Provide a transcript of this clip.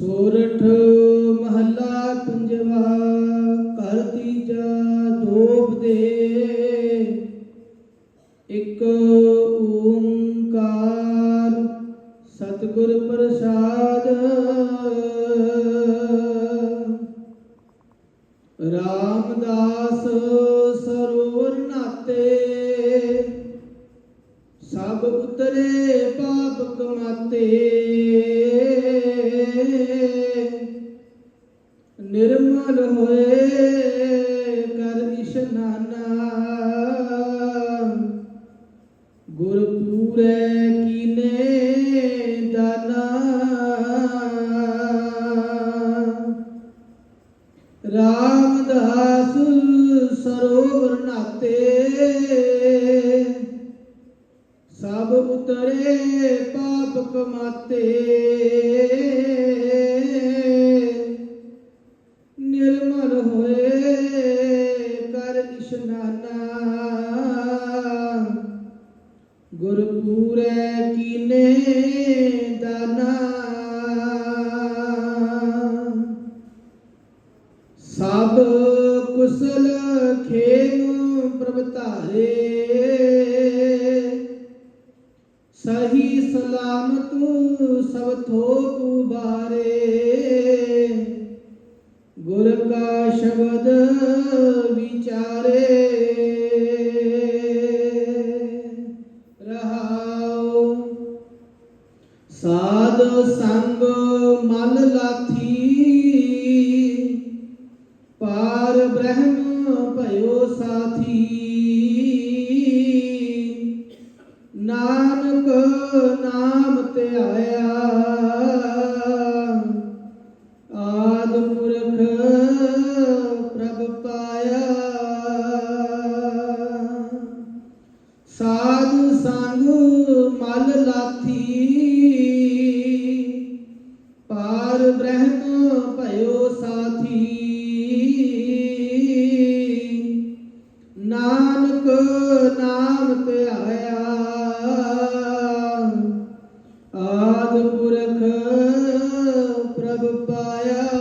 ਸੋਰਠ ਮਹੱਲਾ ਪੰਜਵਾ, ਘਰ ਤੀਜਾ ਦੋਪ ਦੇ। ਇੱਕ ਓੰਕਾਰ ਸਤਿਗੁਰ ਪ੍ਰਸਾਦ। ਰਾਮਦਾਸ ਸਰੋਵਰ ਨਾਤੇ। ਸਭ ਉਤਰੇ ਪਾਪ ਕਮਾਤੇ। ਨਿਰਮਲ ਹੋਏ ਕਰ ਇਸ਼ਨਾਨਾ ਗੁਰ ਪੂਰੇ ਕੀਨੇ ਦਾਨਾ। ਰਾਮਦਾਸ ਸਰੋਵਰ ਨਾਤੇ। ਸਭ ਉਤਰੇ ਪਾਪ ਕਮਾਤੇ। ਇਸ਼ਨਾਨਾ ਗੁਰ ਪੂਰੇ ਕੀਨੇ ਦਾਨਾ। ਸਭ ਕੁਸਲ ਖੇਮ ਪ੍ਰਭ ਧਾਰੇ। ਸਹੀ ਸਲਾਮਤ ਸਭ ਥੋਕ ਉਬਾਰੇ। ਗੁਰ ਕਾ ਸ਼ਬਦ ਸਾਧ ਸੰਗ ਮਨ ਲਾਥੀ ਪਾਰ ਬ੍ਰਹਮ ਭਇਓ ਸਾਥੀ। ਨਾਨਕ ਨਾਮ ਧਿਆਇਆ ਆਦ ਪੁਰਖ ਪ੍ਰਭ ਸਾਧੂ ਸੰਗ ਮਲ ਲਾਥੀ। ਪਾਰ ਬ੍ਰਹਮ ਭਇਓ ਸਾਥੀ। ਨਾਨਕ ਨਾਮ ਧਿਆਇਆ ਆਦ ਪੁਰਖ ਪ੍ਰਭ ਪਾਇਆ।